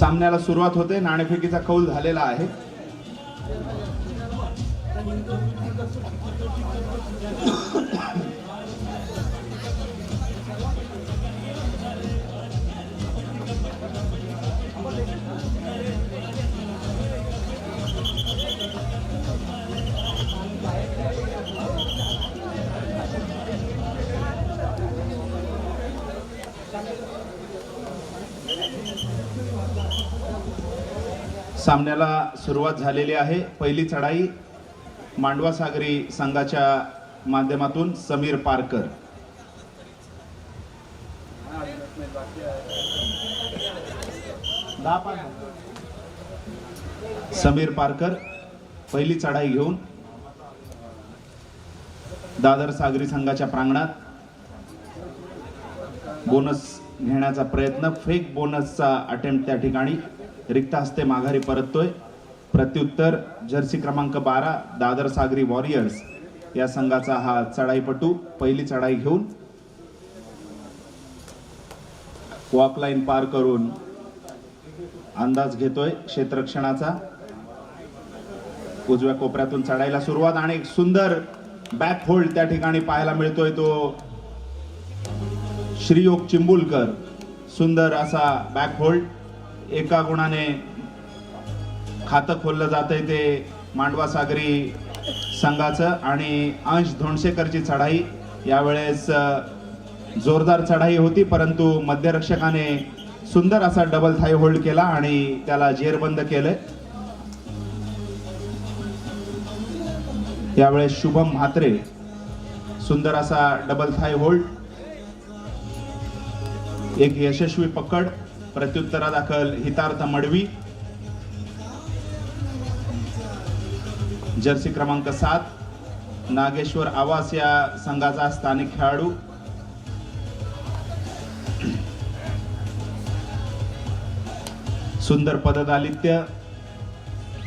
सामन्याला सुरुवात होते. नाणेफेकीचा कौल झालेला आहे. सामन्याला सुरुवात झालेली आहे. पहिली चढाई मांडवा सागरी संघाच्या माध्यमातून समीर पारकर. समीर पारकर पहिली चढाई घेऊन दादर सागरी संघाच्या प्रांगणात बोनस घेण्याचा प्रयत्न फेक बोनसचा अटेम्प्ट त्या ठिकाणी. रिक्त हस्ते माघारी परततोय. प्रत्युत्तर जर्सी क्रमांक बारा दादर सागरी वॉरियर्स. या संघाचा हा चढाईपटू पहिली चढाई घेऊन वॉकलाईन पार करून अंदाज घेतोय क्षेत्रक्षणाचा उजव्या कोपऱ्यातून चढायला सुरुवात आणि एक सुंदर बॅक होल्ड त्या ठिकाणी पाहायला मिळतोय तो श्रीयोग चिंबुलकर. सुंदर असा बॅक होल्ड एका गुणाने खातं खोललं जातंय ते मांडवा सागरी संघाचं. आणि अंश धोंडसेकरची चढाई. यावेळेस जोरदार चढाई होती परंतु मध्यरक्षकाने सुंदर असा डबल थाय होल्ड केला आणि त्याला जेरबंद केलंय. यावेळेस शुभम म्हात्रे सुंदर असा डबल थाय होल्ड एक यशस्वी पकड. प्रत्युत्तरादाखल हितार्थ मडवी. जर्सी क्रमांक सात नागेश्वर आवास या संघाचा स्थानिक खेळाडू. सुंदर पददालित्य.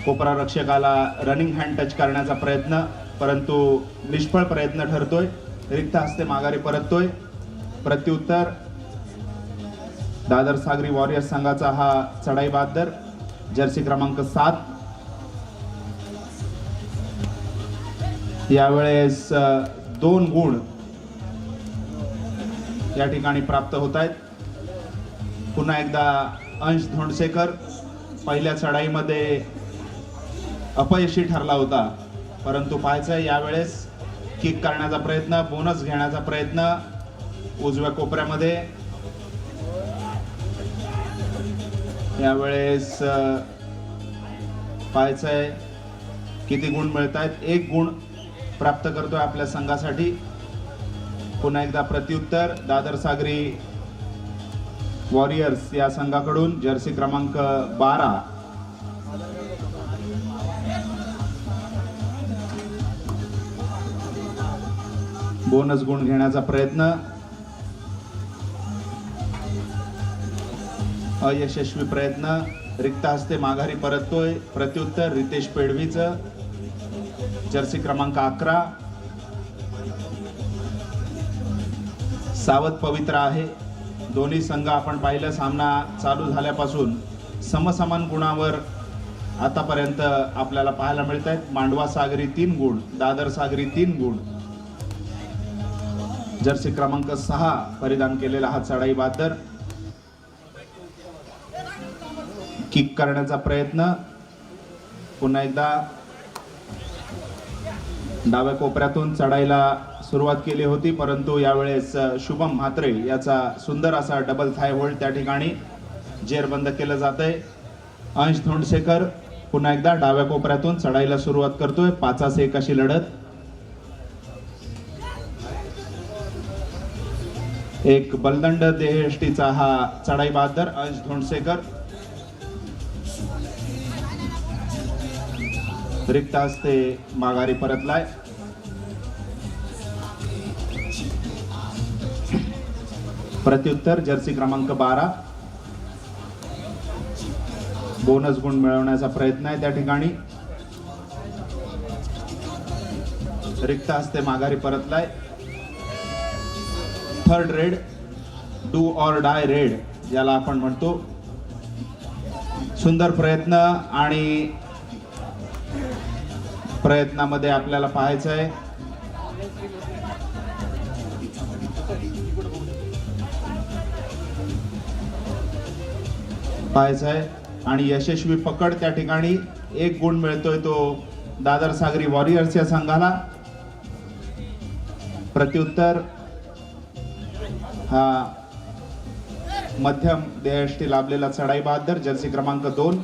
कोपरा रक्षकाला रनिंग हँड टच करण्याचा प्रयत्न परंतु निष्फळ प्रयत्न ठरतोय. रिक्त हस्ते माघारी परततोय. प्रत्युत्तर दादर सागरी वॉरियर्स संघाचा हा चढाई बहादर जर्सी क्रमांक सात. यावेळेस दोन गुण या ठिकाणी प्राप्त होत आहेत. पुन्हा एकदा अंश धोंडसेकर पहिल्या चढाईमध्ये अपयशी ठरला होता परंतु पाहायचं यावेळेस किक करण्याचा प्रयत्न बोनस घेण्याचा प्रयत्न उजव्या कोपऱ्यामध्ये. यावेळेस पाहायचंय किती गुण मिळत आहेत एक गुण प्राप्त करतोय आपल्या संघासाठी. पुन्हा एकदा प्रत्युत्तर दादर सागरी वॉरियर्स या संघाकडून जर्सी क्रमांक बारा. बोनस गुण घेण्याचा प्रयत्न. अयशस्वी प्रयत्न. रिक्त हस्ते माघारी परततोय. प्रत्युत्तर रितेश पेडवीचं. जर्सी क्रमांक अकरा. सावध पवित्र आहे. दोन्ही संघ आपण पाहिलं सामना चालू झाल्यापासून. समसमान गुणावर आतापर्यंत आपल्याला पाहायला मिळत आहेत मांडवा सागरी तीन गुण दादर सागरी तीन गुण. जर्सी क्रमांक सहा परिधान केलेला हा चढाई बादर किक करण्याचा प्रयत्न. पुन्हा एकदा डाव्या कोपऱ्यातून चढायला सुरुवात केली होती परंतु यावेळेस शुभम म्हात्रे याचा सुंदर असा डबल थाय होल्ड त्या ठिकाणी जेरबंद केलं जात आहे अंश धोंडसेकर पुन्हा एकदा डाव्या कोपऱ्यातून चढायला सुरुवात करतोय. पाचास एक अशी लढत. एक बलदंड देहष्टीचा हा चढाई बहादर अंश धोंडसेकर रिक्त हस्ते माघारी परतलाय. प्रत्युत्तर जर्सी क्रमांक बारा. बोनस गुण मिळवण्याचा प्रयत्न आहे त्या ठिकाणी. रिक्त हस्ते माघारी परतलाय. Third raid do or die raid ज्याला आपण म्हणतो. सुंदर प्रयत्न आणि प्रयत्नामध्ये आपल्याला पाहायचं आहे. पाहायचं आहे. आणि यशस्वी पकड त्या ठिकाणी. एक गुण मिळतोय तो दादर सागरी वॉरियर्स या संघाला. प्रत्युत्तर हा मध्यम देहाष्टी लाभलेला चढाई बहादर. जर्सी क्रमांक दोन.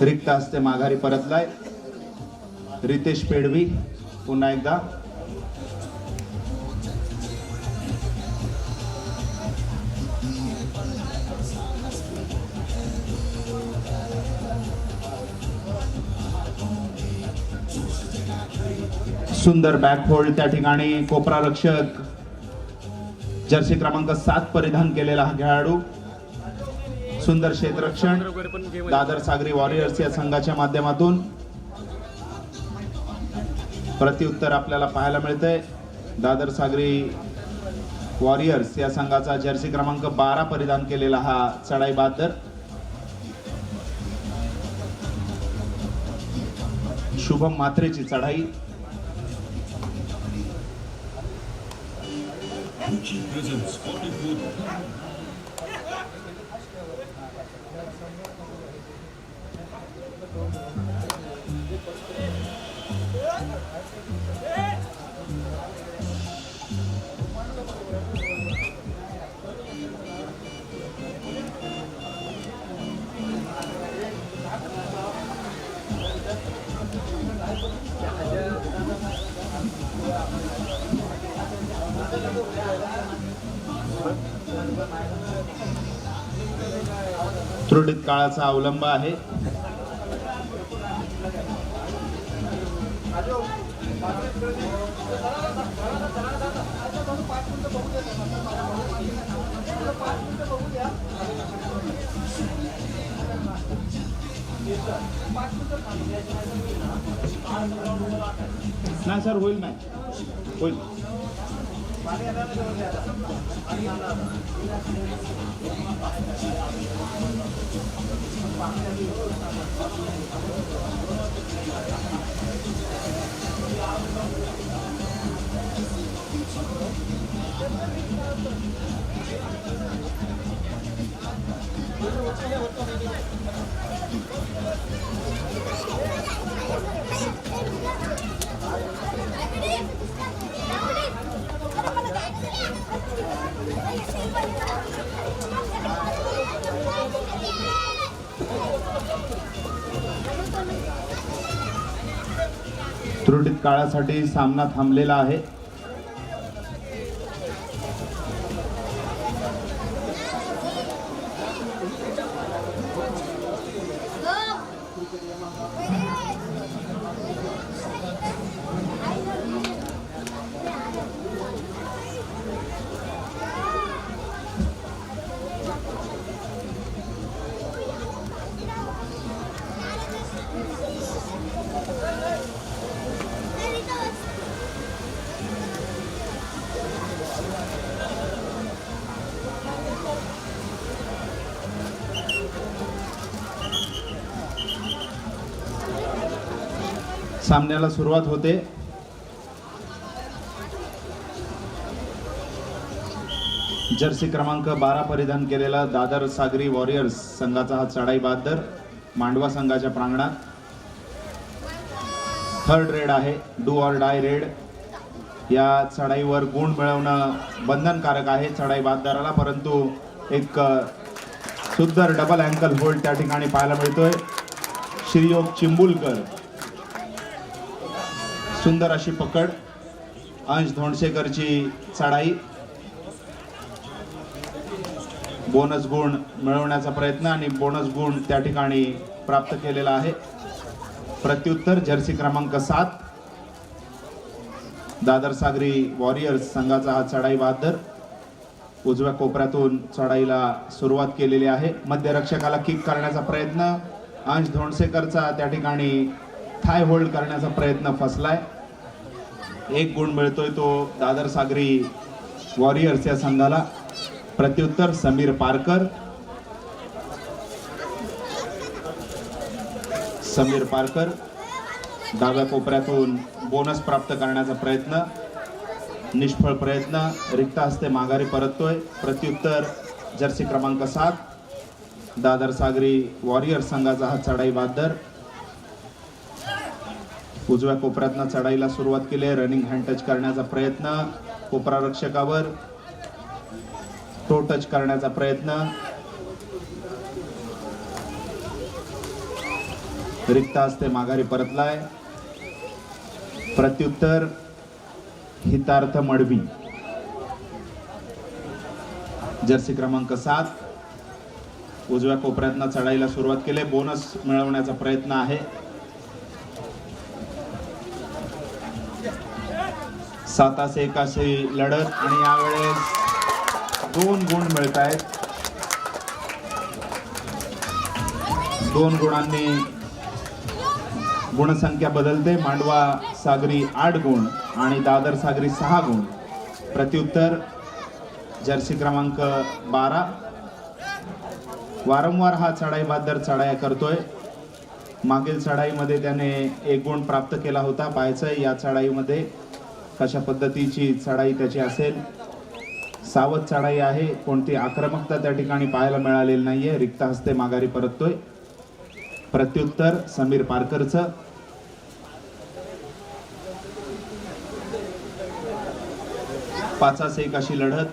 रिक्त हस्ते माघारी परतलाय. रितेश पेडवी पुन्हा एकदा. सुंदर बॅक होल्ड त्या ठिकाणी. कोपरा रक्षक. जर्सी क्रमांक सात परिधान केलेला हा खेळाडू. सुंदर क्षेत्ररक्षण दादर सागरी वॉरियर्स या संघाच्या माध्यमातून प्रत्युत्तर आपल्याला पाहायला मिळतंय. दादर सागरी वॉरियर्स या संघाचा जर्सी क्रमांक बारा परिधान केलेला हा चढाई बहादर. शुभम मात्रेची चढाई. त्रुटीत काळाचा अवलंब आहे. नाही सर होईल मॅच होईल. त्रुटीत काळासाठी सामना थांबलेला आहे. सामन्याला सुरुवात होते. जर्सी क्रमांक बारा परिधान केलेला दादर सागरी वॉरियर्स संघाचा हा चढाई बहादर मांडवा संघाच्या प्रांगणात. थर्ड रेड आहे डू ऑर डाय रेड या चढाईवर गुण मिळवणं बंधनकारक आहे चढाई बहादराला परंतु एक सुंदर डबल अँकल होल्ड त्या ठिकाणी पाहायला मिळतोय. श्रीयोग चिंबुलकर. सुंदर अशी पकड. अंश धोंडसेकरची चढाई. बोनस गुण मिळवण्याचा प्रयत्न आणि बोनस गुण त्या ठिकाणी प्राप्त केलेला आहे. प्रत्युत्तर जर्सी क्रमांक सात. दादर सागरी वॉरियर्स संघाचा हा चढाई बहादर. उजव्या कोपऱ्यातून चढाईला सुरुवात केलेली आहे. मध्यरक्षकाला किक करण्याचा प्रयत्न. अंश धोंडसेकरचा त्या ठिकाणी थाय होल्ड करण्याचा प्रयत्न फसलाय. एक गुण मिळतोय तो दादर सागरी वॉरियर्स या संघाला. प्रत्युत्तर समीर पारकर. समीर पारकर डाव्या कोपऱ्यातून बोनस प्राप्त करण्याचा प्रयत्न निष्फळ प्रयत्न रिक्त हस्ते माघारी परततोय. प्रत्युत्तर जर्सी क्रमांक सात दादर सागरी वॉरियर संघाचा हा चढाई बहादर उजव्या कोपऱ्यातनं चढाईला सुरुवात केली आहे. रनिंग हँड टच करण्याचा प्रयत्न. कोपरा रक्षकावर टो टच करण्याचा प्रयत्न. रिक्त असते माघारी परतलाय. प्रत्युत्तर हितार्थ मडवी. जर्सी क्रमांक सात. उजव्या कोपऱ्यातनं चढाईला सुरुवात केली बोनस मिळवण्याचा प्रयत्न आहे. सातास एक अशी लढत आणि यावेळेस दोन गुण मिळत आहेत दोन गुणांनी गुणसंख्या बदलते. मांडवा सागरी आठ गुण आणि दादर सागरी सहा गुण. प्रत्युत्तर जर्सी क्रमांक बारा. वारंवार हा चढाई बादर चढाया करतोय. मागील चढाईमध्ये त्याने एक गुण प्राप्त केला होता. पाहायचं या चढाईमध्ये कशा पद्धतीची चढाई त्याची असेल? सावध चढाई आहे कोणती आक्रमकता त्या ठिकाणी पाहायला मिळालेली नाहीये. रिक्त हस्ते माघारी परततोय. प्रत्युत्तर समीर पारकरचं. पाचास एक अशी लढत.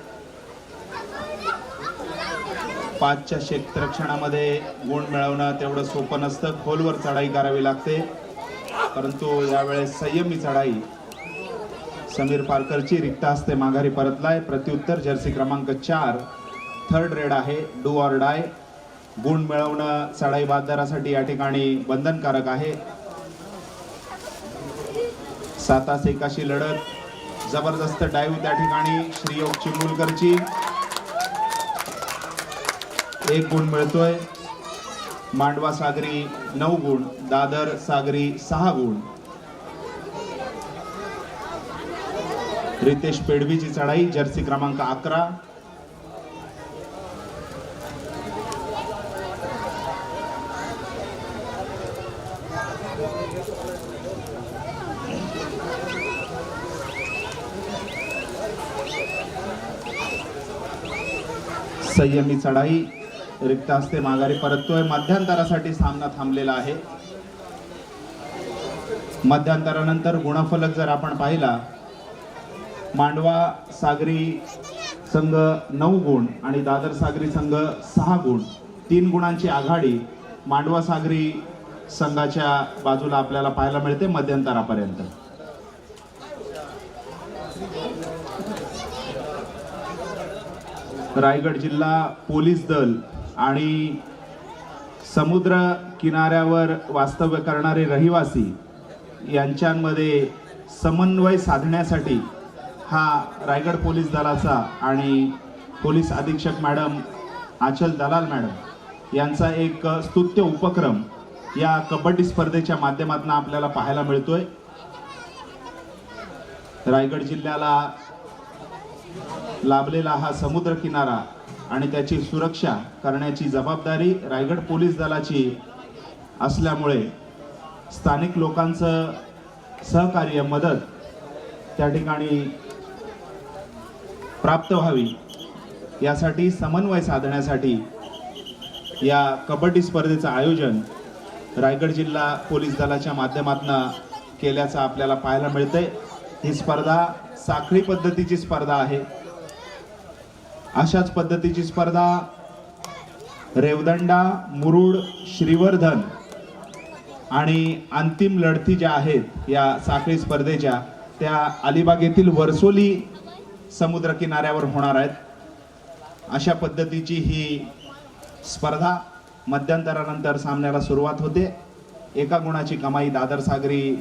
पाचच्या क्षेत्रक्षणामध्ये गुण मिळवणं तेवढं सोपं नसतं. खोलवर चढाई करावी लागते. परंतु यावेळेस संयमी चढाई. समीर पारकरची रिक्त हस्ते माघारी परतलाय. प्रत्युत्तर जर्सी क्रमांक चार. थर्ड रेड आहे डू ऑर डाय गुण मिळवणं चढाई बहादरासाठी या ठिकाणी बंधनकारक आहे. सातास एकाशी लढत. जबरदस्त डाईव्ह त्या ठिकाणी श्रीयोग चिमुलकरची. एक गुण मिळतोय. मांडवा सागरी नऊ गुण दादर सागरी सहा गुण. रितेश पेडवीची चढाई जर्सी क्रमांक अकरा. संयमी चढाई रिक्त असते माघारी परततोय. मध्यांतरासाठी सामना थांबलेला आहे. मध्यांतरानंतर गुणफलक जर आपण पाहिला मांडवा सागरी संघ नऊ गुण आणि दादर सागरी संघ सहा गुण तीन गुणांची आघाडी मांडवा सागरी संघाच्या बाजूला आपल्याला पाहायला मिळते मध्यंतरापर्यंत. रायगड जिल्हा पोलीस दल आणि समुद्र किनाऱ्यावर वास्तव्य करणारे रहिवासी यांच्यामध्ये समन्वय साधण्यासाठी हा रायगड पोलीस दलाचा आणि पोलीस अधीक्षक मॅडम आचल दलाल मॅडम यांचा एक स्तुत्य उपक्रम या कबड्डी स्पर्धेच्या माध्यमातून आपल्याला पाहायला मिळतोय. रायगड जिल्ह्याला लाभलेला हा समुद्र किनारा आणि त्याची सुरक्षा करण्याची जबाबदारी रायगड पोलीस दलाची असल्यामुळे स्थानिक लोकांचं सहकार्य मदत त्या ठिकाणी प्राप्त व्हावी. यासाठी समन्वय साधण्यासाठी या कबड्डी स्पर्धेचं आयोजन रायगड जिल्हा पोलीस दलाच्या माध्यमातून केल्याचं आपल्याला पाहायला मिळतंय. ही स्पर्धा साखळी पद्धतीची स्पर्धा आहे. अशाच पद्धतीची स्पर्धा रेवदंडा मुरुड श्रीवर्धन आणि अंतिम लढती ज्या आहेत या साखळी स्पर्धेच्या त्या अलिबाग येथील वर्सोली समुद्र किनाऱ्यावर होणार आहेत. अशा पद्धतीची ही स्पर्धा मध्यंतरानंतर सामन्याला सुरुवात होते. एका गुणाची कमाई दादर सागरी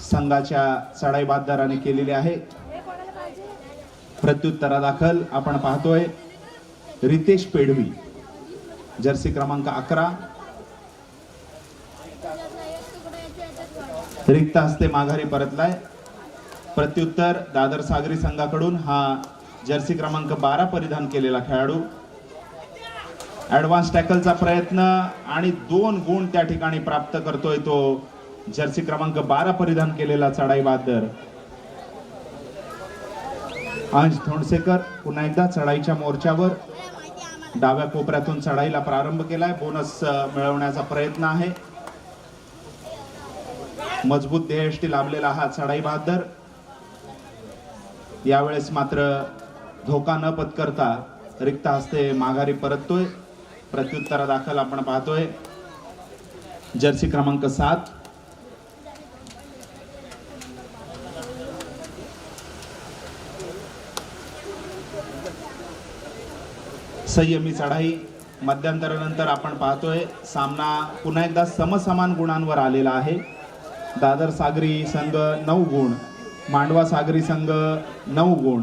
संघाच्या चढाई बहादराने केलेली आहे. प्रत्युत्तरादाखल आपण पाहतोय. रितेश पेडवी जर्सी क्रमांक अकरा. रिक्त हस्ते माघारी परतलाय. प्रत्युत्तर दादर सागरी संघाकडून हा जर्सी क्रमांक बारा परिधान केलेला खेळाडू. ऍडव्हान्स टॅकलचा प्रयत्न आणि दोन गुण त्या ठिकाणी प्राप्त करतोय तो जर्सी क्रमांक बारा परिधान केलेला चढाई बहादर. अंश धोंडसेकर पुन्हा एकदा चढाईच्या मोर्चावर. डाव्या कोपऱ्यातून चढाईला प्रारंभ केलाय. बोनस मिळवण्याचा प्रयत्न आहे. मजबूत देहष्टी लाभलेला हा चढाई बहादर. यावेळेस मात्र धोका न पत्करता रिक्त हस्ते माघारी परततोय. प्रत्युत्तरादाखल आपण पाहतोय. जर्सी क्रमांक सात. संयमी चढाई. मध्यंतरानंतर आपण पाहतोय सामना पुन्हा एकदा समसमान गुणांवर आलेला आहे. दादर सागरी संघ नऊ गुण. मांडवा सागरी संघ नऊ गुण.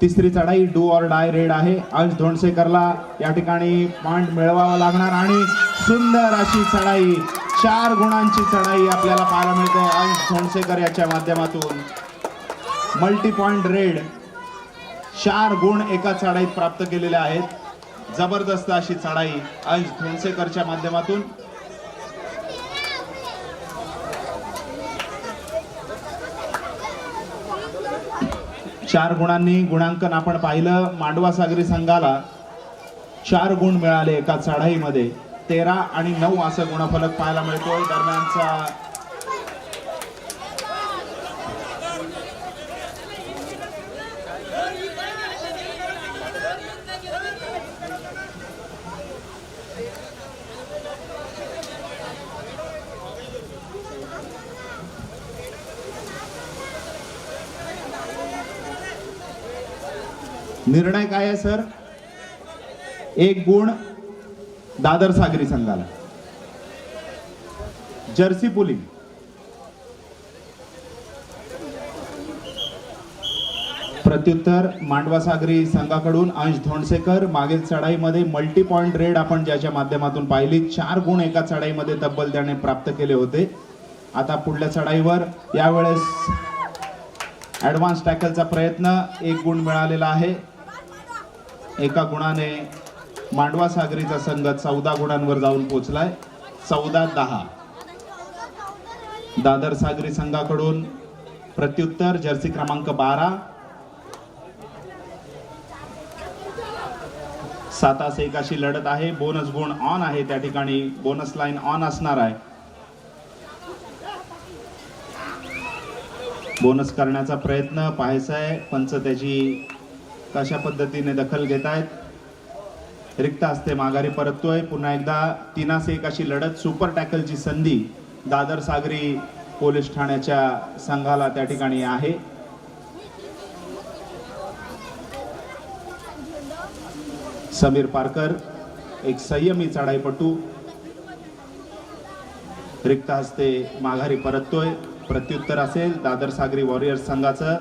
तिसरी चढाई डू ऑर डाय रेड आहे. अंश धोंडसेकरला या ठिकाणी पॉइंट मिळवावा लागणार आणि सुंदर अशी चढाई चार गुणांची चढाई आपल्याला पाहायला मिळते अंश धोंडसेकर याच्या माध्यमातून. मल्टी पॉइंट रेड चार गुण एका चढाईत प्राप्त केलेले आहेत. जबरदस्त अशी चढाई अंश धोंडसेकरच्या माध्यमातून. चार गुणांनी गुणांकन आपण पाहिलं. मांडवा सागरी संघाला चार गुण मिळाले एका चढाईमध्ये. तेरा आणि नऊ असं गुणफलक पाहायला मिळतोय. दरम्यानचा निर्णय काय आहे सर? एक गुण दादर सागरी संघाला. Jersey pulling. प्रत्युत्तर मांडवा सागरी संघाकडून अंश धोंडसेकर मागील चढाईमध्ये मल्टी पॉइंट रेड आपण ज्याच्या माध्यमातून पाहिली चार गुण एका चढाईमध्ये तब्बल त्याने प्राप्त केले होते. आता पुढल्या चढाईवर यावेळेस ॲडव्हान्स टॅकलचा प्रयत्न एक गुण मिळालेला आहे. एका गुणाने मांडवा सागरीचा संघ चौदा गुणांवर जाऊन पोहोचलाय चौदा दहा. दादर सागरी संघाकडून प्रत्युत्तर जर्सी क्रमांक बारा. सातास एकाशी लढत आहे. बोनस गुण ऑन आहे त्या ठिकाणी. बोनस लाईन ऑन असणार आहे. बोनस करण्याचा प्रयत्न पाहायचा आहे. पंच त्याची कशा पद्धतीने दखल घेत आहेत रिक्त हस्ते माघारी परततोय. पुन्हा एकदा तिनास एक अशी लढत सुपर टॅकलची संधी दादर सागरी पोलीस ठाण्याच्या संघाला त्या ठिकाणी आहे. समीर पारकर एक संयमी चढाईपटू. रिक्त हस्ते माघारी परततोय. प्रत्युत्तर असेल दादर सागरी वॉरियर्स संघाचं.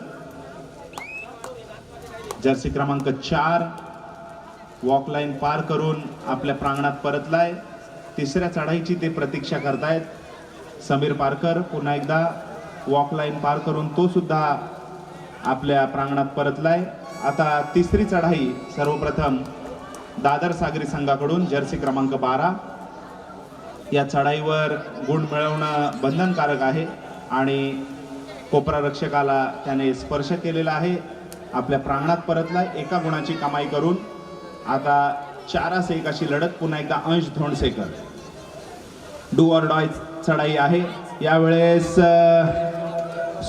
जर्सी क्रमांक चार. वॉक लाईन पार करून आपल्या प्रांगणात परतलाय. तिसऱ्या चढाईची ते प्रतीक्षा करतायत. समीर पारकर पुन्हा एकदा वॉक लाईन पार करून तो सुद्धा आपल्या प्रांगणात परतलाय. आता तिसरी चढाई सर्वप्रथम दादर सागरी संघाकडून जर्सी क्रमांक बारा. या चढाईवर गुण मिळवणं बंधनकारक आहे आणि कोपरा रक्षकाला त्याने स्पर्श केलेला आहे. आपल्या प्रांगणात परतलाय. एका गुणाची कमाई करून आता चारास एक अशी लढत पुन्हा एकदा अंश धोंडसेकर. डू ऑर डॉय चढाई आहे. यावेळेस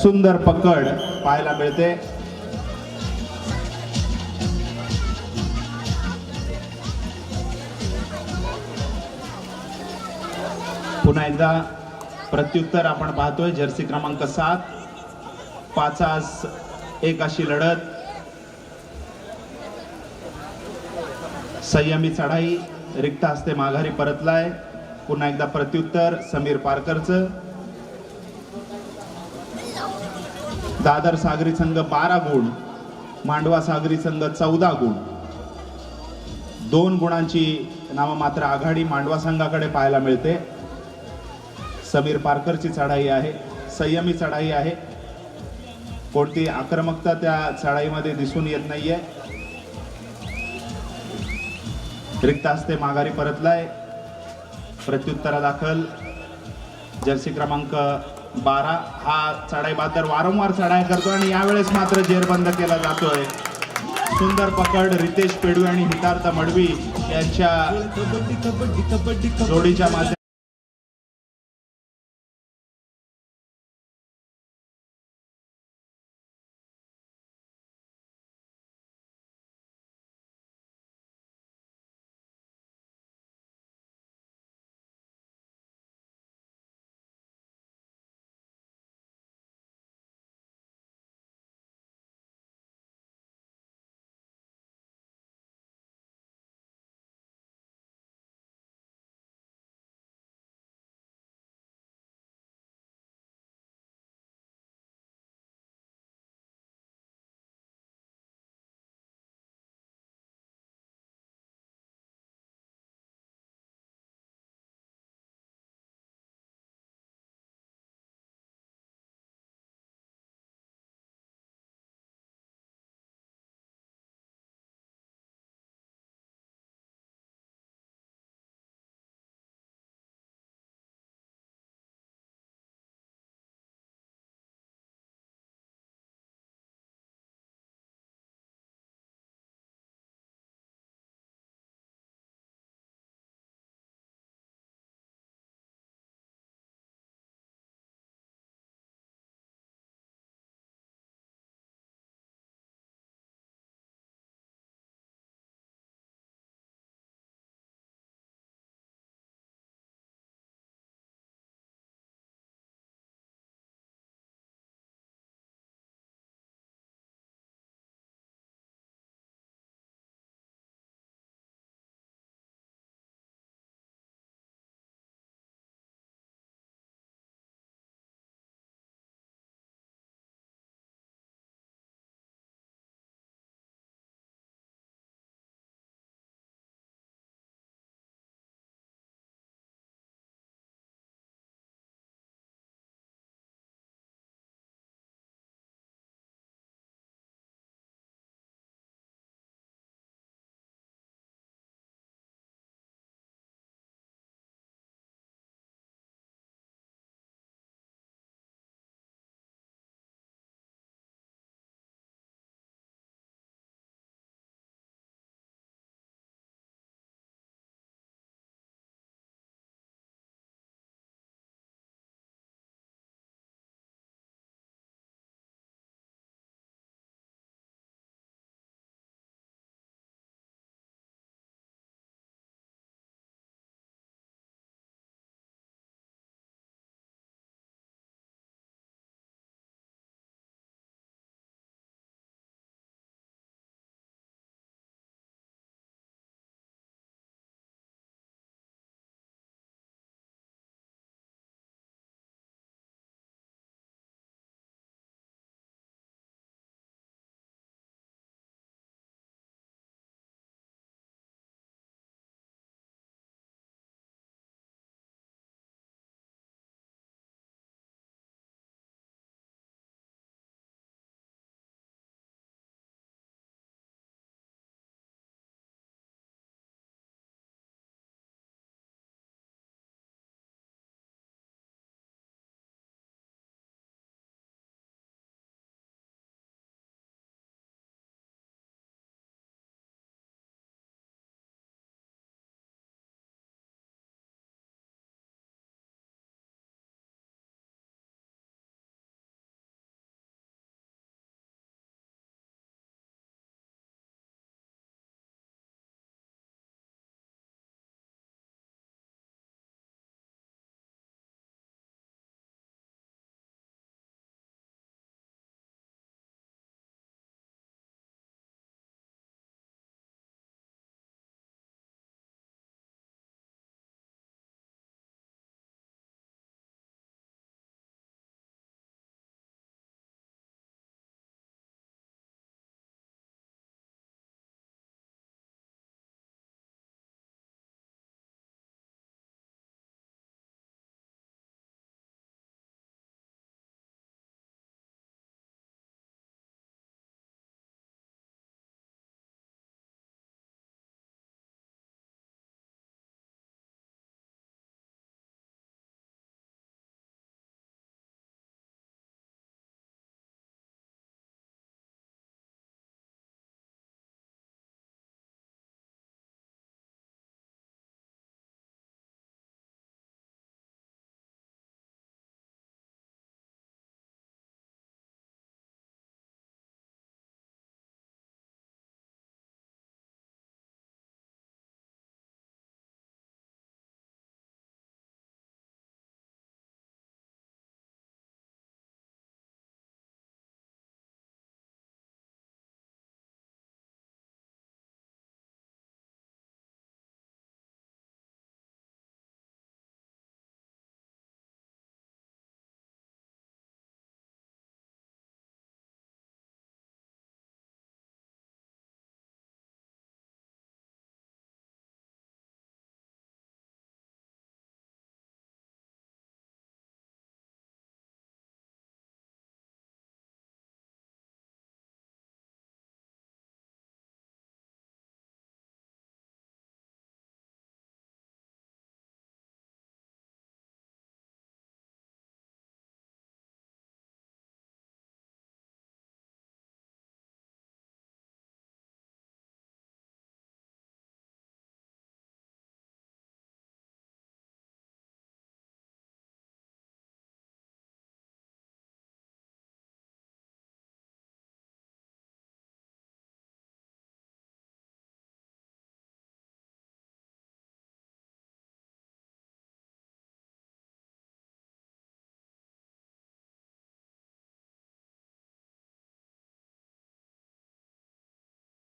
सुंदर पकड पाहायला मिळते. पुन्हा एकदा प्रत्युत्तर आपण पाहतोय. जर्सी क्रमांक सात. पाचास एक अशी लढत. संयमी चढाई. रिक्त हस्ते माघारी परतलाय. पुन्हा एकदा प्रत्युत्तर समीर पारकरचं. दादर सागरी संघ बारा गुण मांडवा सागरी संघ चौदा गुण. दोन गुणांची नाममात्र आघाडी मांडवा संघाकडे पाहायला मिळते. समीर पारकरची चढाई आहे. संयमी चढाई आहे. कोणती आक्रमकता त्या चढाईमध्ये दिसून येत नाहीये. रिक्त हस्ते माघारी परतलाय. प्रत्युत्तरा दाखल. जर्सी क्रमांक बारा. हा चढाई बादर वारंवार चढाई करतो आणि यावेळेस मात्र जेरबंद केला जातोय. सुंदर पकड रितेश पेडवे आणि हितार्थ मडवी यांच्या जोडीच्या माध्यमातून